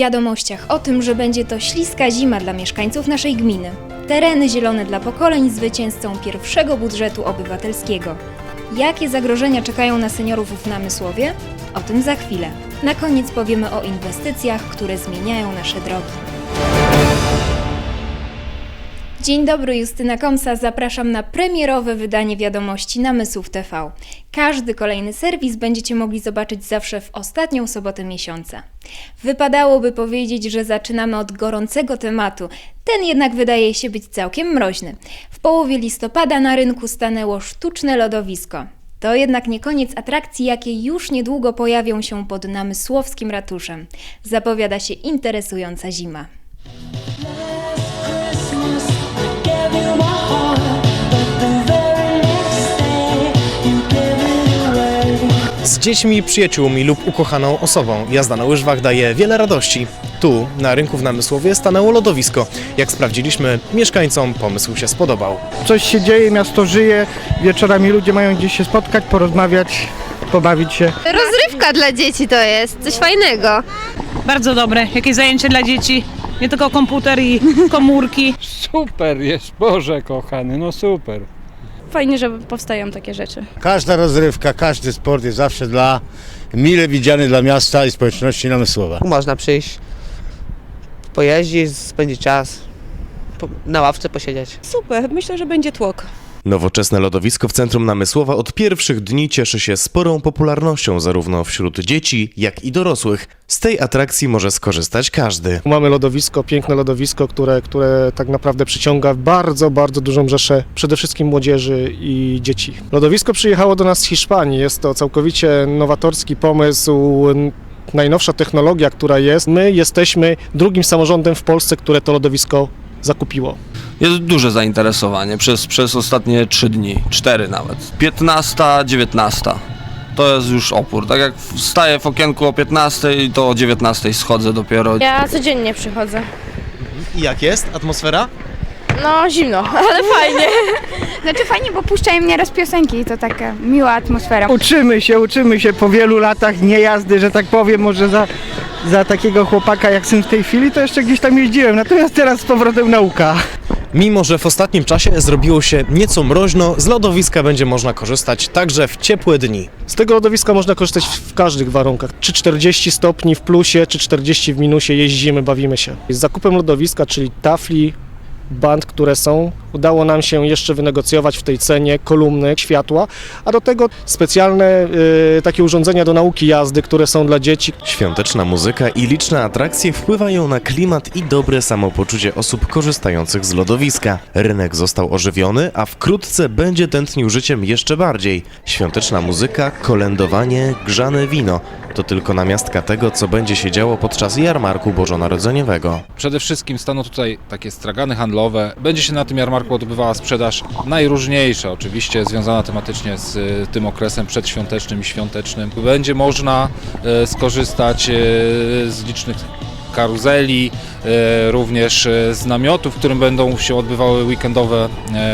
wiadomościach o tym, że będzie to śliska zima dla mieszkańców naszej gminy. Tereny zielone dla pokoleń zwycięzcą pierwszego budżetu obywatelskiego. Jakie zagrożenia czekają na seniorów w Namysłowie? O tym za chwilę. Na koniec powiemy o inwestycjach, które zmieniają nasze drogi. Dzień dobry, Justyna Komsa. Zapraszam na premierowe wydanie wiadomości Namysłów TV. Każdy kolejny serwis będziecie mogli zobaczyć zawsze w ostatnią sobotę miesiąca. Wypadałoby powiedzieć, że zaczynamy od gorącego tematu. Ten jednak wydaje się być całkiem mroźny. W połowie listopada na rynku stanęło sztuczne lodowisko. To jednak nie koniec atrakcji, jakie już niedługo pojawią się pod namysłowskim ratuszem. Zapowiada się interesująca zima. Dziećmi, przyjaciółmi lub ukochaną osobą jazda na łyżwach daje wiele radości. Tu, na rynku w Namysłowie, stanęło lodowisko. Jak sprawdziliśmy, mieszkańcom pomysł się spodobał. coś się dzieje, miasto żyje, wieczorami ludzie mają gdzieś się spotkać, porozmawiać, pobawić się. Rozrywka dla dzieci to jest, coś fajnego. Bardzo dobre, jakieś zajęcie dla dzieci. Nie tylko komputer i komórki. Super jest, Boże kochany, no super. Fajnie, że powstają takie rzeczy. Każda rozrywka, każdy sport jest zawsze dla mile widziany dla miasta i społeczności namysłowa. Można przyjść, pojeździć, spędzić czas, po, na ławce posiedzieć. Super, myślę, że będzie tłok. Nowoczesne lodowisko w centrum Namysłowa od pierwszych dni cieszy się sporą popularnością zarówno wśród dzieci, jak i dorosłych. Z tej atrakcji może skorzystać każdy. Mamy lodowisko, piękne lodowisko, które, które tak naprawdę przyciąga bardzo, bardzo dużą rzeszę przede wszystkim młodzieży i dzieci. Lodowisko przyjechało do nas z Hiszpanii. Jest to całkowicie nowatorski pomysł, najnowsza technologia, która jest. My jesteśmy drugim samorządem w Polsce, które to lodowisko zakupiło. Jest duże zainteresowanie przez, przez ostatnie 3 dni, 4 nawet. 15, 19. To jest już opór. Tak jak wstaję w okienku o 15, to o 19 schodzę dopiero. Ja codziennie przychodzę. I jak jest atmosfera? No zimno, ale fajnie. Znaczy fajnie, bo puszczają nieraz piosenki i to taka miła atmosfera. Uczymy się, uczymy się po wielu latach niejazdy, że tak powiem, może za, za takiego chłopaka jak syn w tej chwili, to jeszcze gdzieś tam jeździłem, natomiast teraz z powrotem nauka. Mimo, że w ostatnim czasie zrobiło się nieco mroźno, z lodowiska będzie można korzystać także w ciepłe dni. Z tego lodowiska można korzystać w każdych warunkach. Czy 40 stopni w plusie, czy 40 w minusie, jeździmy, bawimy się. Z zakupem lodowiska, czyli tafli, band, które są, udało nam się jeszcze wynegocjować w tej cenie kolumny, światła, a do tego specjalne y, takie urządzenia do nauki jazdy, które są dla dzieci. Świąteczna muzyka i liczne atrakcje wpływają na klimat i dobre samopoczucie osób korzystających z lodowiska. Rynek został ożywiony, a wkrótce będzie tętnił życiem jeszcze bardziej. Świąteczna muzyka, kolędowanie, grzane wino to tylko namiastka tego, co będzie się działo podczas jarmarku bożonarodzeniowego. Przede wszystkim staną tutaj takie stragany handlowe. Będzie się na tym jarmarku odbywała sprzedaż najróżniejsza, oczywiście związana tematycznie z e, tym okresem przedświątecznym i świątecznym. Będzie można e, skorzystać e, z licznych karuzeli, również z namiotów, w którym będą się odbywały weekendowe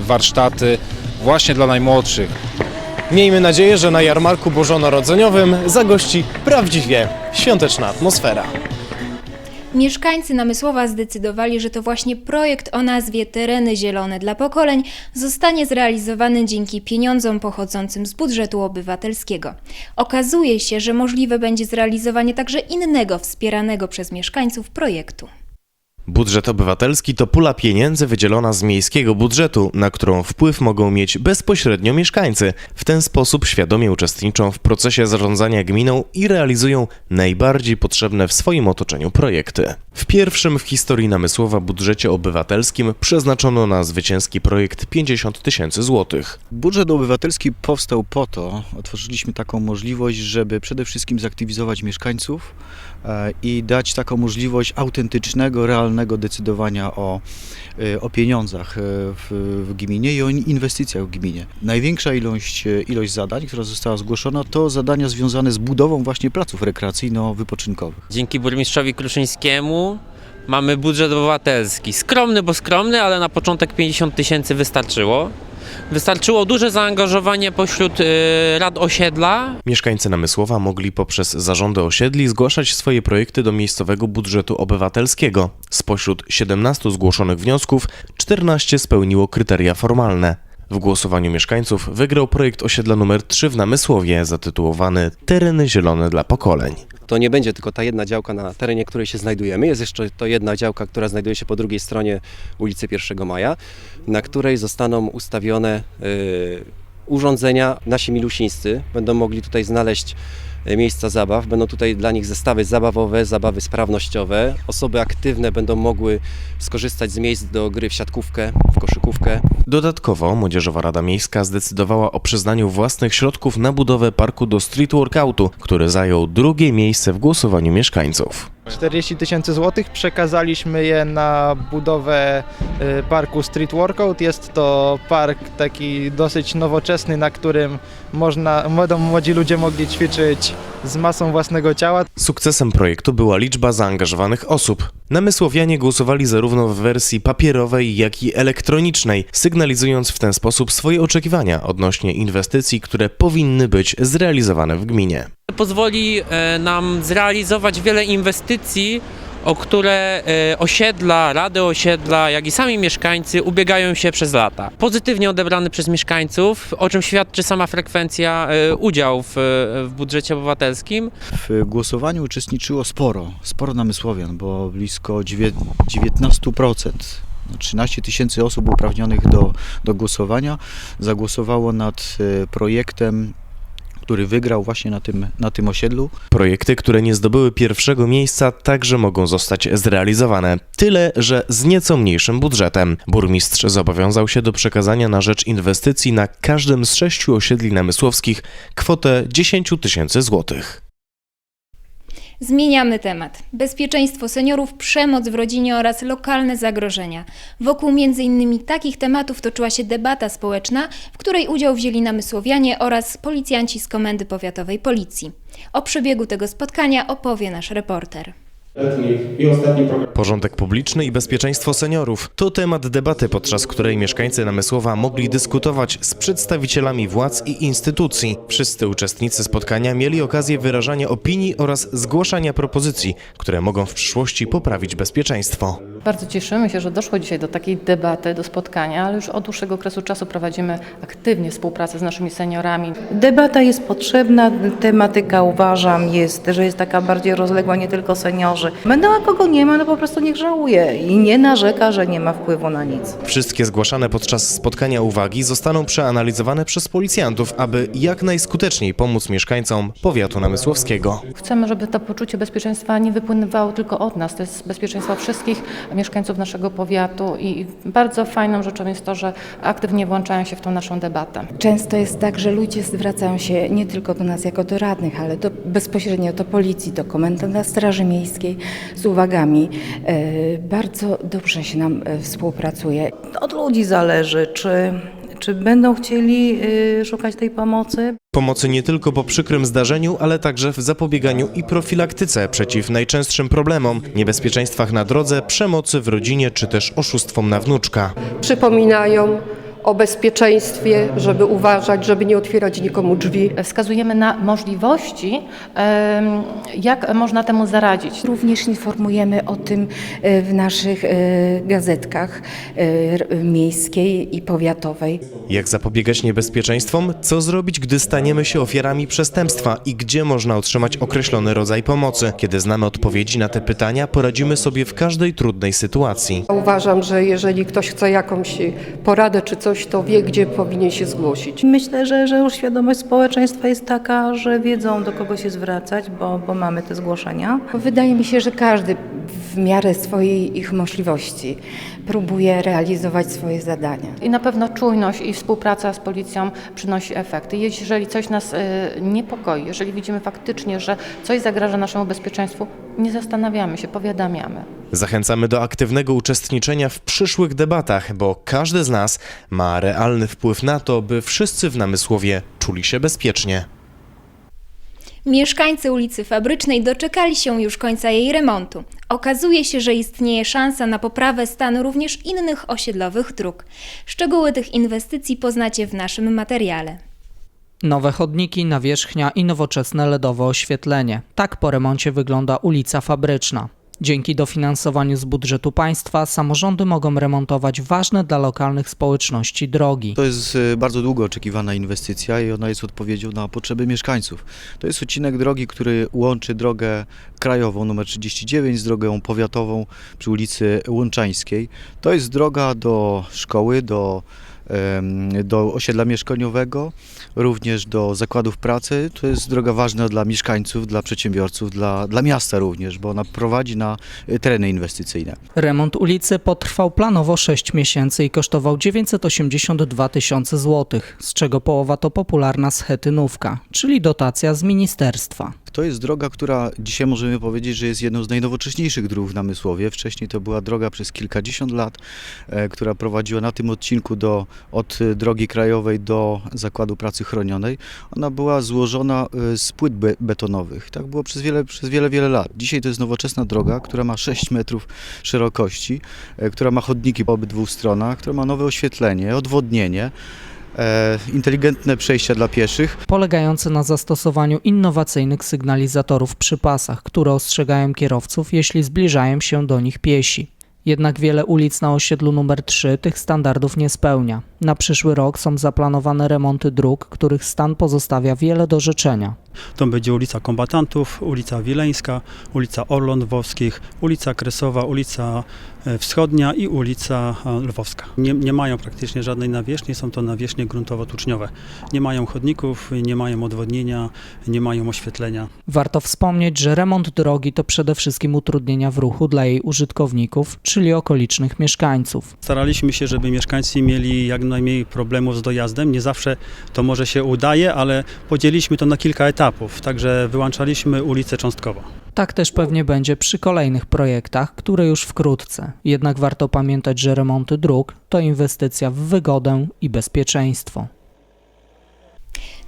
warsztaty właśnie dla najmłodszych. Miejmy nadzieję, że na jarmarku bożonarodzeniowym zagości prawdziwie świąteczna atmosfera. Mieszkańcy Namysłowa zdecydowali, że to właśnie projekt o nazwie Tereny Zielone dla Pokoleń zostanie zrealizowany dzięki pieniądzom pochodzącym z budżetu obywatelskiego. Okazuje się, że możliwe będzie zrealizowanie także innego wspieranego przez mieszkańców projektu. Budżet obywatelski to pula pieniędzy wydzielona z miejskiego budżetu, na którą wpływ mogą mieć bezpośrednio mieszkańcy. W ten sposób świadomie uczestniczą w procesie zarządzania gminą i realizują najbardziej potrzebne w swoim otoczeniu projekty. W pierwszym w historii Namysłowa budżecie obywatelskim przeznaczono na zwycięski projekt 50 tysięcy złotych. Budżet obywatelski powstał po to, otworzyliśmy taką możliwość, żeby przede wszystkim zaktywizować mieszkańców e, i dać taką możliwość autentycznego, realnego decydowania o, e, o pieniądzach e, w, w gminie i o in- inwestycjach w gminie. Największa ilość, e, ilość zadań, która została zgłoszona, to zadania związane z budową właśnie placów rekreacyjno-wypoczynkowych. Dzięki burmistrzowi Kruszyńskiemu mamy budżet obywatelski. Skromny, bo skromny, ale na początek 50 tysięcy wystarczyło. Wystarczyło duże zaangażowanie pośród y, rad osiedla. Mieszkańcy Namysłowa mogli poprzez zarządy osiedli zgłaszać swoje projekty do miejscowego budżetu obywatelskiego. Spośród 17 zgłoszonych wniosków 14 spełniło kryteria formalne. W głosowaniu mieszkańców wygrał projekt osiedla numer 3 w Namysłowie zatytułowany Tereny zielone dla pokoleń. To nie będzie tylko ta jedna działka na terenie, której się znajdujemy. Jest jeszcze to jedna działka, która znajduje się po drugiej stronie ulicy 1 Maja, na której zostaną ustawione y, urządzenia. Nasi milusińscy będą mogli tutaj znaleźć miejsca zabaw. Będą tutaj dla nich zestawy zabawowe, zabawy sprawnościowe. Osoby aktywne będą mogły skorzystać z miejsc do gry w siatkówkę, w koszykówkę. Dodatkowo Młodzieżowa Rada Miejska zdecydowała o przyznaniu własnych środków na budowę parku do street workoutu, który zajął drugie miejsce w głosowaniu mieszkańców. 40 tysięcy złotych przekazaliśmy je na budowę y, parku Street Workout. Jest to park taki dosyć nowoczesny, na którym można, młodzi ludzie mogli ćwiczyć z masą własnego ciała. Sukcesem projektu była liczba zaangażowanych osób. Namysłowianie głosowali zarówno w wersji papierowej, jak i elektronicznej, sygnalizując w ten sposób swoje oczekiwania odnośnie inwestycji, które powinny być zrealizowane w gminie. Pozwoli e, nam zrealizować wiele inwestycji, o które e, osiedla, rady osiedla, jak i sami mieszkańcy ubiegają się przez lata. Pozytywnie odebrany przez mieszkańców, o czym świadczy sama frekwencja e, udziału w, w budżecie obywatelskim. W głosowaniu uczestniczyło sporo, sporo namysłowian, bo blisko dziewię- 19%. no 13 tysięcy osób uprawnionych do, do głosowania zagłosowało nad e, projektem, który wygrał właśnie na tym, na tym osiedlu. Projekty, które nie zdobyły pierwszego miejsca, także mogą zostać zrealizowane. Tyle, że z nieco mniejszym budżetem. Burmistrz zobowiązał się do przekazania na rzecz inwestycji na każdym z sześciu osiedli namysłowskich kwotę 10 tysięcy złotych. Zmieniamy temat. Bezpieczeństwo seniorów, przemoc w rodzinie oraz lokalne zagrożenia. Wokół m.in. takich tematów toczyła się debata społeczna, w której udział wzięli namysłowianie oraz policjanci z Komendy Powiatowej Policji. O przebiegu tego spotkania opowie nasz reporter. Porządek publiczny i bezpieczeństwo seniorów to temat debaty, podczas której mieszkańcy Namysłowa mogli dyskutować z przedstawicielami władz i instytucji. Wszyscy uczestnicy spotkania mieli okazję wyrażania opinii oraz zgłaszania propozycji, które mogą w przyszłości poprawić bezpieczeństwo. Bardzo cieszymy się, że doszło dzisiaj do takiej debaty, do spotkania, ale już od dłuższego okresu czasu prowadzimy aktywnie współpracę z naszymi seniorami. Debata jest potrzebna, tematyka uważam jest, że jest taka bardziej rozległa, nie tylko seniorzy. Będą, a kogo nie ma, no po prostu niech żałuje i nie narzeka, że nie ma wpływu na nic. Wszystkie zgłaszane podczas spotkania uwagi zostaną przeanalizowane przez policjantów, aby jak najskuteczniej pomóc mieszkańcom powiatu namysłowskiego. Chcemy, żeby to poczucie bezpieczeństwa nie wypływało tylko od nas, to jest bezpieczeństwo wszystkich mieszkańców naszego powiatu i bardzo fajną rzeczą jest to, że aktywnie włączają się w tą naszą debatę. Często jest tak, że ludzie zwracają się nie tylko do nas jako do radnych, ale do, bezpośrednio do policji, do komendanta Straży Miejskiej z uwagami. E, Bardzo dobrze się nam e, współpracuje. Od ludzi zależy, czy, czy będą chcieli e, szukać tej pomocy. Pomocy nie tylko po przykrym zdarzeniu, ale także w zapobieganiu i profilaktyce przeciw najczęstszym problemom, niebezpieczeństwach na drodze, przemocy w rodzinie czy też oszustwom na wnuczka. Przypominają o bezpieczeństwie, żeby uważać, żeby nie otwierać nikomu drzwi. Wskazujemy na możliwości, jak można temu zaradzić. Również informujemy o tym e, w naszych e, gazetkach e, miejskiej i powiatowej. Jak zapobiegać niebezpieczeństwom? Co zrobić, gdy staniemy się ofiarami przestępstwa i gdzie można otrzymać określony rodzaj pomocy? Kiedy znamy odpowiedzi na te pytania, poradzimy sobie w każdej trudnej sytuacji. Uważam, że jeżeli ktoś chce jakąś poradę czy coś, to wie, gdzie powinien się zgłosić. Myślę, że, że już świadomość społeczeństwa jest taka, że wiedzą do kogo się zwracać, bo, bo mamy te zgłoszenia. Wydaje mi się, że każdy w miarę swojej ich możliwości próbuje realizować swoje zadania. I na pewno czujność i współpraca z policją przynosi efekty. Jeżeli coś nas y, niepokoi, jeżeli widzimy faktycznie, że coś zagraża naszemu bezpieczeństwu, nie zastanawiamy się, powiadamiamy. Zachęcamy do aktywnego uczestniczenia w przyszłych debatach, bo każdy z nas ma realny wpływ na to, by wszyscy w namysłowie czuli się bezpiecznie. Mieszkańcy ulicy Fabrycznej doczekali się już końca jej remontu. Okazuje się, że istnieje szansa na poprawę stanu również innych osiedlowych dróg. Szczegóły tych inwestycji poznacie w naszym materiale. Nowe chodniki, nawierzchnia i nowoczesne LEDowe oświetlenie. Tak po remoncie wygląda ulica Fabryczna. Dzięki dofinansowaniu z budżetu państwa samorządy mogą remontować ważne dla lokalnych społeczności drogi. To jest e, bardzo długo oczekiwana inwestycja i ona jest odpowiedzią na potrzeby mieszkańców. To jest odcinek drogi, który łączy drogę krajową numer 39 z drogą powiatową przy ulicy Łączańskiej. To jest droga do szkoły, do do osiedla mieszkaniowego, również do zakładów pracy. To jest droga ważna dla mieszkańców, dla przedsiębiorców, dla, dla miasta również, bo ona prowadzi na e, tereny inwestycyjne. Remont ulicy potrwał planowo 6 miesięcy i kosztował 982 tysiące złotych, z czego połowa to popularna schetynówka, czyli dotacja z ministerstwa. To jest droga, która dzisiaj możemy powiedzieć, że jest jedną z najnowocześniejszych dróg w Namysłowie. Wcześniej to była droga przez kilkadziesiąt lat, e, która prowadziła na tym odcinku do, od e, drogi krajowej do zakładu pracy chronionej. Ona była złożona e, z płyt be betonowych. Tak było przez wiele, przez wiele, wiele lat. Dzisiaj to jest nowoczesna droga, która ma 6 metrów szerokości, która ma chodniki po obydwu stronach, która ma nowe oświetlenie, odwodnienie. E, Inteligentne przejścia dla pieszych. Polegające na zastosowaniu innowacyjnych sygnalizatorów przy pasach, które ostrzegają kierowców, jeśli zbliżają się do nich piesi. Jednak wiele ulic na osiedlu numer 3 tych standardów nie spełnia. Na przyszły rok są zaplanowane remonty dróg, których stan pozostawia wiele do życzenia. To będzie ulica Kombatantów, ulica Wileńska, ulica Orląt Lwowskich, ulica Kresowa, ulica e, Wschodnia i ulica e, Lwowska. Nie, nie mają praktycznie żadnej nawierzchni, są to nawierzchnie gruntowo-tuczniowe. Nie mają chodników, nie mają odwodnienia, nie mają oświetlenia. Warto wspomnieć, że remont drogi to przede wszystkim utrudnienia w ruchu dla jej użytkowników, czyli okolicznych mieszkańców. Staraliśmy się, żeby mieszkańcy mieli jak najmniej problemów z dojazdem. Nie zawsze to może się udaje, ale podzieliliśmy to na kilka etapów, także wyłączaliśmy ulice cząstkowo. Tak też pewnie będzie przy kolejnych projektach, które już wkrótce. Jednak warto pamiętać, że remonty dróg to inwestycja w wygodę i bezpieczeństwo.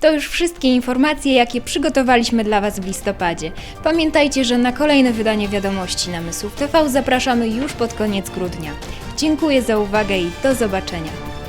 To już wszystkie informacje, jakie przygotowaliśmy dla Was w listopadzie. Pamiętajcie, że na kolejne wydanie wiadomości Namysłów TV zapraszamy już pod koniec grudnia. Dziękuję za uwagę i do zobaczenia.